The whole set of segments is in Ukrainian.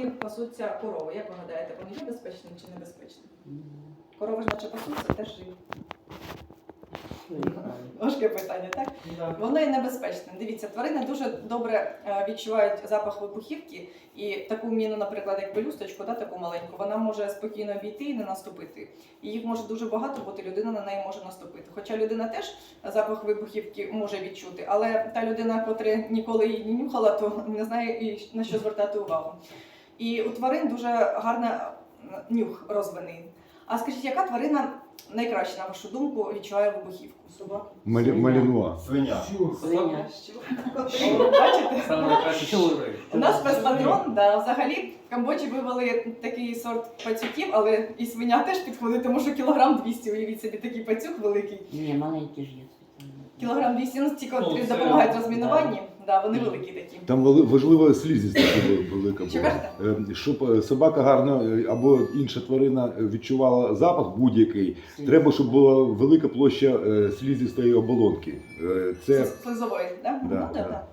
дворі пасуться корови. Як ви гадаєте, вони є безпечним чи небезпечним? Корови ж наче пасуться, теж живі. Важке питання, так? Воно і небезпечне. Дивіться, тварини дуже добре е, відчувають запах вибухівки, і таку міну, наприклад, як пелюсточку, да, таку маленьку, вона може спокійно обійти і не наступити. Їх може дуже багато бути, людина на неї може наступити. Хоча людина теж запах вибухівки може відчути, але та людина, котра ніколи її не нюхала, то не знає на що звертати увагу. І у тварин дуже гарний нюх розвинений. А скажіть, яка тварина найкраще, на вашу думку, відчуває вибухівку? Собака? Малі- Малінуа. Свиня. Свиня. Бачите? Саме найкраще щури. У нас спецпатрон, да, взагалі в Камбоджі вивели такий сорт пацюків, але і свиня теж підходить, тому що кілограм 200, уявіть собі, такий пацюк великий. Ні, маленькі ж є. Кілограм 200, ну ті, Ну, це- допомагають розмінуванні, да, вони великі такі. Там вели- важлива слізість така велика Що була. Е, Щоб е, собака гарно е, або інша тварина е, відчувала запах будь-який, треба, щоб була велика площа е, слізістої оболонки. Е, Це Слизової, да? Да, ну, да, да. да.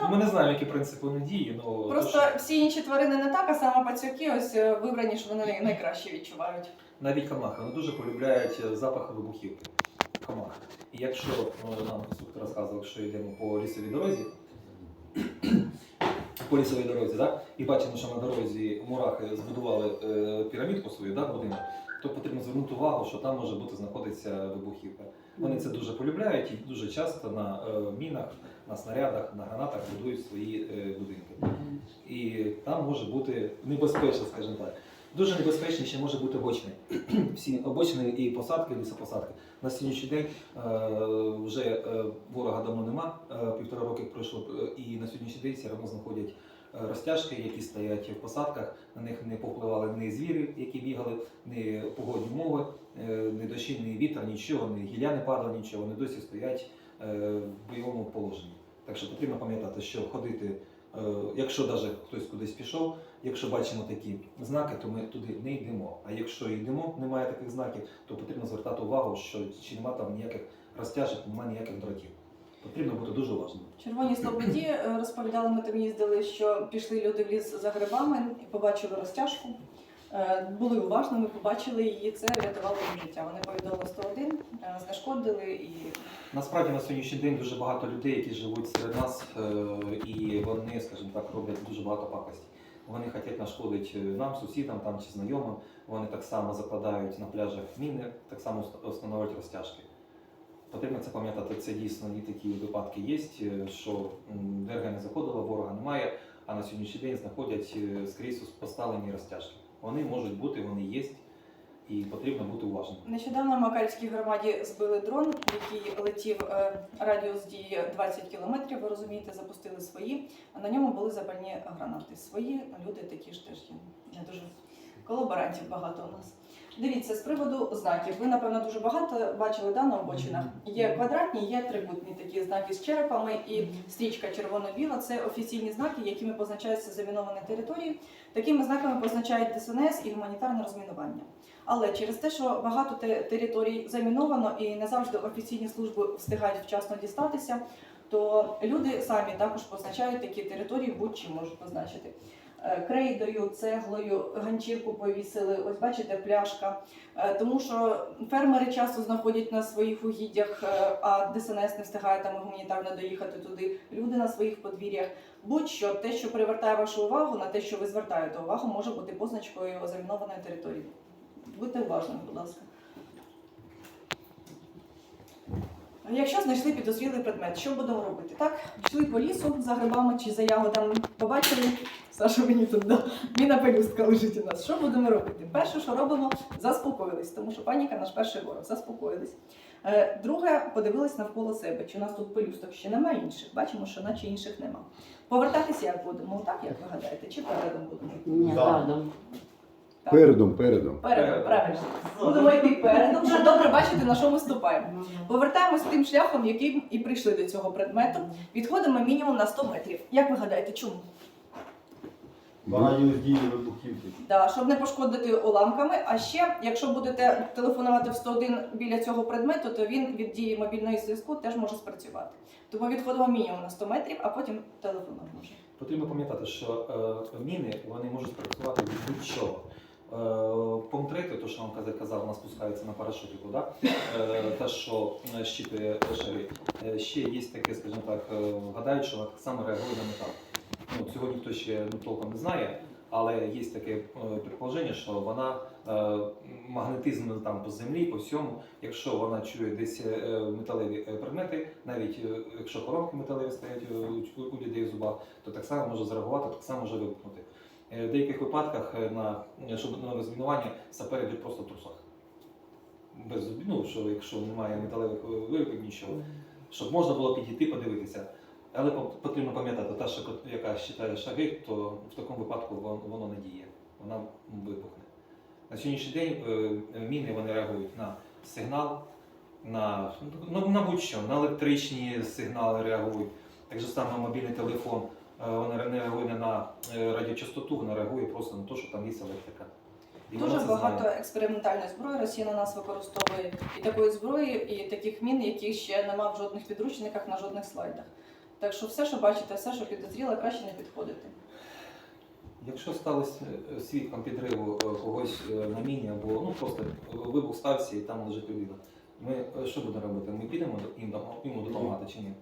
Ну, Ми не знаємо, які принципи вони дії, ну Просто то, що всі інші тварини не так, а саме пацюки ось е, вибрані, що вони найкраще відчувають. навіть комахи вони дуже полюбляють е, запах вибухівки. Комах. І якщо ну, нам інструктор розказував, що йдемо по лісовій дорозі, по лісовій дорозі, да? і бачимо, що на дорозі мурахи збудували е, пірамідку свою, да, будинок, то потрібно звернути увагу, що там може бути знаходиться вибухівка. Вони це дуже полюбляють і дуже часто на е, мінах, на снарядах, на гранатах будують свої е, будинки. І там може бути небезпечно, скажімо так. Дуже небезпечний ще може бути обочини. Всі обочини і посадки, лісопосадки. На сьогоднішній день е, вже е, ворога давно нема, е, півтора роки пройшло, і на сьогоднішній день все одно знаходять розтяжки, які стоять в посадках. На них не повпливали ні звірі, які бігали, ні погодні умови, ні дощі, ні вітер, нічого, ні гілля не падало, нічого. Вони досі стоять в бойовому положенні. Так що потрібно пам'ятати, що ходити, якщо навіть хтось кудись пішов, якщо бачимо такі знаки, то ми туди не йдемо. А якщо йдемо, немає таких знаків, то потрібно звертати увагу, що чи немає там ніяких розтяжок, немає ніяких дротів. Потрібно бути дуже уважним. Червоні слободі е, розповідали, ми там їздили, що пішли люди в ліс за грибами і побачили розтяжку. Е, Були уважними, побачили її, це врятувало їм життя. Вони повідомили 101, е, знешкодили і Насправді на сьогоднішній день дуже багато людей, які живуть серед нас, і вони, скажімо так, роблять дуже багато пакості. Вони хочуть нашкодити нам, сусідам там чи знайомим. Вони так само закладають на пляжах міни, так само встановлюють розтяжки. Потрібно це пам'ятати, це дійсно і такі випадки є, е, що дерга не заходила, ворога немає, а на сьогоднішній день знаходять е, скрізь поставлені розтяжки. Вони можуть бути, вони є, і потрібно бути уважним. Нещодавно в Макарівській громаді збили дрон, який летів е, радіус дії 20 кілометрів. Ви розумієте, запустили свої. А на ньому були запальні гранати. Свої люди такі ж теж є. Не дуже колаборантів багато у нас. Дивіться, з приводу знаків. Ви, напевно, дуже багато бачили да, на обочинах. Є квадратні, є трикутні такі знаки з черепами і стрічка червоно-біла це офіційні знаки, якими позначаються заміновані території. Такими знаками позначають ДСНС і гуманітарне розмінування. Але через те, що багато територій заміновано і не завжди офіційні служби встигають вчасно дістатися, то люди самі також позначають такі території, будь-чим можуть позначити. Е, Крейдою, цеглою, ганчірку повісили, ось бачите, пляшка. Е, Тому що фермери часто знаходять на своїх угіддях, е, а ДСНС не встигає там гуманітарно доїхати туди. Люди на своїх подвір'ях. Будь-що те, що привертає вашу увагу на те, що ви звертаєте увагу, може бути позначкою замінованої території. Будьте уважними, будь ласка. Якщо знайшли підозрілий предмет, що будемо робити? Так, йшли по лісу за грибами чи за ягодами, побачили, Саша мені тут да, міна пелюстка лежить у нас. Що будемо робити? Перше, що робимо, заспокоїлись, тому що паніка наш перший ворог, заспокоїлись. Е, Друге, подивились навколо себе, чи у нас тут пелюсток ще немає інших. Бачимо, що наче інших нема. Повертатися як будемо? Так, як ви гадаєте, чи передом будемо? Ні, Да. Задом. передом, передом. Передом, правильно. Будемо йти передом, щоб добре бачити, на що ми ступаємо. Повертаємось тим шляхом, яким і прийшли до цього предмету. Відходимо мінімум на 100 метрів. Як ви гадаєте, чому? Радіус дії вибухівки. Да, щоб не пошкодити уламками. А ще, якщо будете телефонувати в 101 біля цього предмету, то він від дії мобільної зв'язку теж може спрацювати. Тому відходимо мінімум на 100 метрів, а потім телефонуємо. Потрібно пам'ятати, що е, міни вони можуть працювати від будь-чого. Е, третій, то що вам казав, вона спускається на парашутику, да? е, те, що е, щитує шари. Е, Ще є таке, скажімо так, гадають, що вона так само реагує на метал. Ну, цього ніхто ще ну, толком не знає, але є таке предположення, що вона магнетизм там по землі, по всьому, якщо вона чує десь металеві предмети, навіть якщо коронки металеві стоять у людей в зубах, то так само може зреагувати, так само може вибухнути. Е, В деяких випадках е, на, щоб на розмінування сапери йдуть просто в трусах. Без ну, що якщо немає металевих е, вироків, нічого щоб можна було підійти подивитися. Але потрібно пам'ятати, та, що, яка вважає шаги, то в такому випадку воно, не діє, вона вибухне. На сьогоднішній день е, міни вони реагують на сигнал, на, ну, на будь-що, на електричні сигнали реагують. Так же само мобільний телефон, е, вона не реагує не на е, радіочастоту, вона реагує просто на те, що там є електрика. І Дуже багато знає. експериментальної зброї Росія на нас використовує і такої зброї, і таких мін, яких ще нема в жодних підручниках, на жодних слайдах. Так що все, що бачите, все, що підозріло, краще не підходити. Якщо сталося е, свідком підриву е, когось е, на міні або ну просто вибух стався і там лежить людина, ми е, що будемо робити? Ми підемо до- їм допомагати чи ні?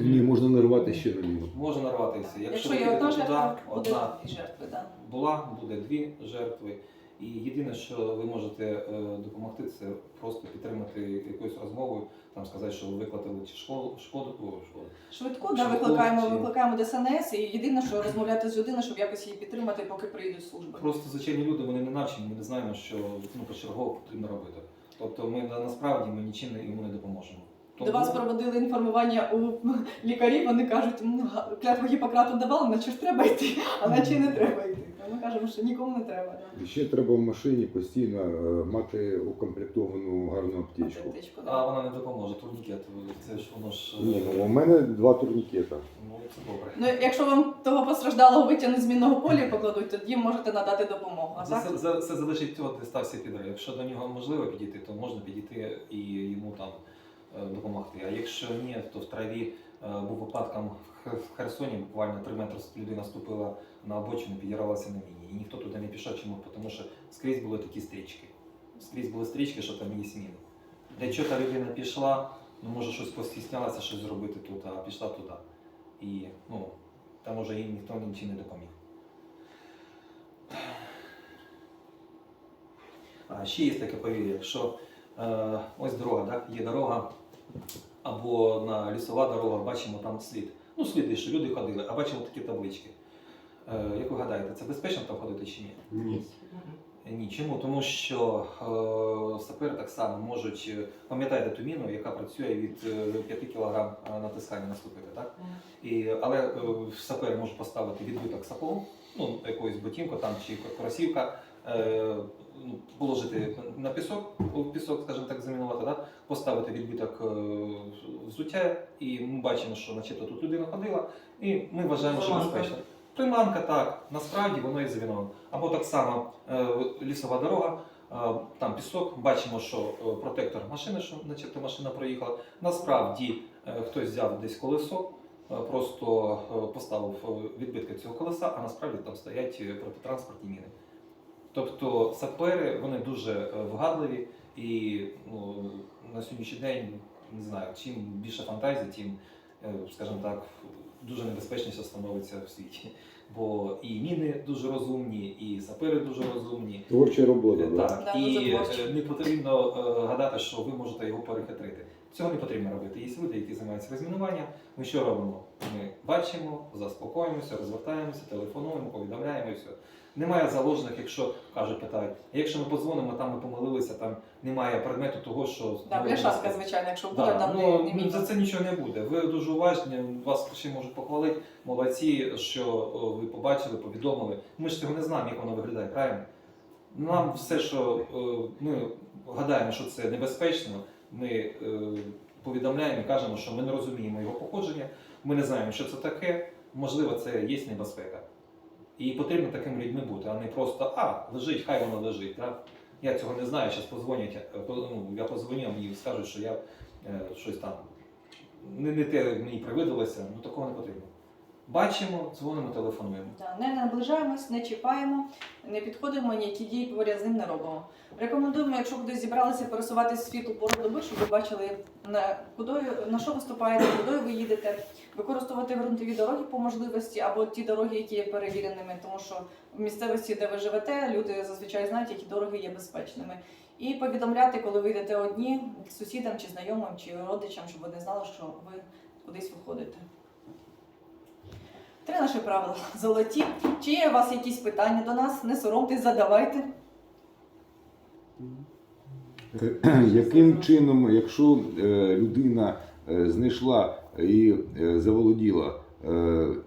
Ні, можна нарвати ще на міну. Може нарватися. Якщо є одна туди, жертва, буде одна і жертви. Да. була, буде дві жертви. І єдине, що ви можете е, допомогти, це просто підтримати якоюсь розмовою, там сказати, що ви викликали чи школу, шкоду, о, шкоду. Швидко да, Швидко викликаємо, чи- викликаємо ДСНС, і єдине, що розмовляти з людиною, щоб якось її підтримати, поки приїдуть служби. Просто звичайні люди вони не навчені, ми не знаємо, що ну, почергово потрібно робити. Тобто ми на- насправді ми нічим не- йому не допоможемо. До вас проводили інформування у лікарів, вони кажуть, «Ну, клятву Гіппократу давали, наче ж треба йти, а наче не треба йти. Ми кажемо, що нікому не треба. І Ще треба в машині постійно е, мати укомплектовану гарну аптечку. Аптечку, да. А вона не допоможе, турнікет. Це ж воно ж. Ні, ну, у мене два турнікета. Ну, це добре. Ну, якщо вам того постраждалого витягнуть з мінного поля і покладуть, тоді можете надати допомогу. А Це, так, це, це, це залежить від того, де стався підрив. Якщо до нього можливо підійти, то можна підійти і йому там е, допомогти. А якщо ні, то в траві е, був випадком в Херсоні, буквально 3 метри людина ступила на обочину, підірвалася на міні. І ніхто туди не пішов, чому? Тому що скрізь були такі стрічки. Скрізь були стрічки, що там є міни. Для чого та людина пішла, ну може щось постіснялася щось зробити тут, а пішла туди. І ну, там уже їм ніхто нічим не допоміг. А ще є таке повір'я, е, ось дорога, так? є дорога, або на лісова дорога, бачимо там слід. Ну, сліди, що люди ходили, а бачимо такі таблички. Е, як ви гадаєте, це безпечно там ходити чи ні? Ні. Ні, чому? Тому що е, сапери так само можуть, е, пам'ятаєте ту міну, яка працює від е, 5 кг натискання наступити, так? І, але е, сапери можуть поставити відбиток сапогу, ну, якоюсь ботинку там, чи кросівка, е, ну, положити на пісок, пісок, скажімо так, замінувати, да? поставити відбиток е, взуття, і ми бачимо, що начебто тут людина ходила, і ми вважаємо, що безпечно. Приманка так, насправді воно і завіновано. Або так само е, лісова дорога, е, там пісок, бачимо, що протектор машини, що начебто машина проїхала. Насправді е, хтось взяв десь колесо, просто е, поставив е, відбитки цього колеса, а насправді там стоять е, протитранспортні міни. Тобто сапери вони дуже е, вгадливі і ну, на сьогоднішній день не знаю, чим більше фантазії, тим, е, скажімо так, дуже небезпечніше становиться в світі. Бо і міни дуже розумні, і сапери дуже розумні. Творча робота, Е. Так, Да, і е, не потрібно е, гадати, що ви можете його перехитрити. Цього не потрібно робити. Є люди, які займаються розмінуванням. Ми що робимо? Ми бачимо, заспокоїмося, розвертаємося, телефонуємо, повідомляємо і все. Немає заложених, якщо кажуть, питають. А якщо ми подзвонимо, там ми помилилися, там немає предмету того, що да, ну, звичайно, якщо була, Да, там ну, не, не ну, за це нічого не буде. Ви дуже уважні, вас ще можуть похвалити. Молодці, що о, ви побачили, повідомили. Ми ж цього не знаємо, як воно виглядає, правильно? Нам все, що ми гадаємо, що це небезпечно, ми е, повідомляємо і кажемо, що ми не розуміємо його походження, ми не знаємо, що це таке. Можливо, це є небезпека. І потрібно такими людьми бути, а не просто а, лежить, хай воно лежить. Так? Я цього не знаю, зараз позвонять, е, ну, я позвоню, мені скажуть, що я е, щось там не, не те мені привидалося, ну такого не потрібно. Бачимо, дзвонимо, телефонуємо. Да, Не наближаємось, не чіпаємо, не підходимо, ніякі дії поряд з ним не робимо. Рекомендуємо, якщо кудись зібралися пересуватися в світлу пору доби, щоб ви бачили на кудою на що виступаєте, куди ви їдете, використовувати ґрунтові дороги по можливості або ті дороги, які є перевіреними, тому що в місцевості, де ви живете, люди зазвичай знають, які дороги є безпечними. І повідомляти, коли ви йдете одні сусідам чи знайомим чи родичам, щоб вони знали, що ви кудись виходите. Три наші правила золоті. Чи є у вас якісь питання до нас? Не соромтесь, задавайте. Е, Яким чином, якщо е, людина е, знайшла і заволоділа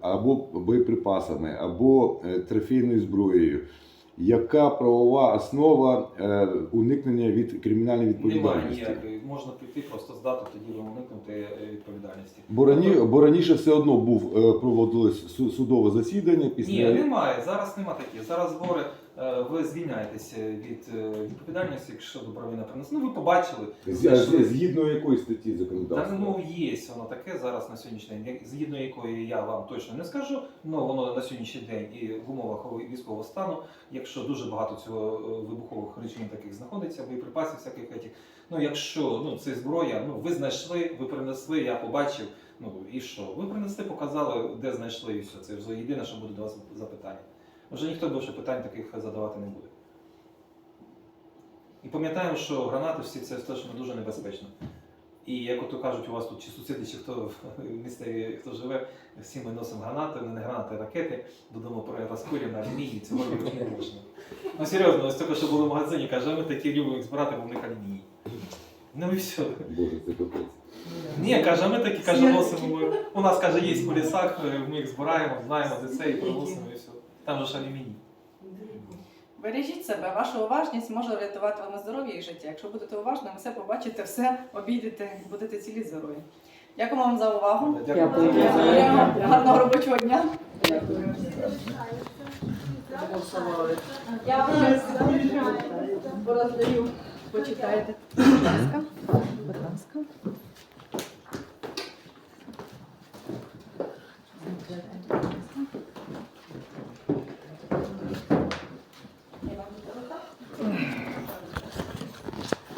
або боєприпасами, або трофейною зброєю, яка правова основа уникнення від кримінальної Немає відповідальності? ніякої. Можна піти, просто здати, тоді уникнути е, відповідальності. Бо, рані, бо раніше все одно був е, проводилось су- судове засідання після Ні, немає. Зараз нема таких. Зараз збори ви звільняєтеся від е, відповідальності, якщо добровільно принесли. Ну ви побачили. З- знайшли. згідно якої статті Та законодавства? ну є воно таке зараз на сьогоднішній день, згідно якої я вам точно не скажу, але воно на сьогоднішній день і в умовах військового стану, якщо дуже багато цього е, вибухових речей таких знаходиться, боєприпасів всяких етих, ну якщо ну це зброя, ну ви знайшли, ви принесли, я побачив. Ну і що? Ви принесли, показали, де знайшли, і все. Це вже єдине, що буде до вас запитання. Вже ніхто більше питань таких задавати не буде. І пам'ятаємо, що гранати всі це точно дуже небезпечно. І як ото кажуть, у вас тут чи сусіди, чи хто в місті, хто живе, всі ми носимо гранати, ну, не гранати, а ракети, додому про розкурі на алюміній, цього робити не можна. Ну серйозно, ось тільки що були в магазині, каже, ми такі любимо їх збирати, бо в них алюміній. Ну і все. Боже, це капець. Ні, каже, ми такі каже, носимо. У нас каже, є по лісах, ми їх збираємо, знаємо де це і приносимо і все. Там же ж алюміній. Бережіть себе, ваша уважність може врятувати вам здоров'я і життя. Якщо будете уважними, все побачите, все обійдете, будете цілі здорові. Дякую вам за увагу. Дякую. Дякую. Гарного робочого дня. Дякую. Я вам пороздаю, почитайте. Будь ласка. Будь ласка.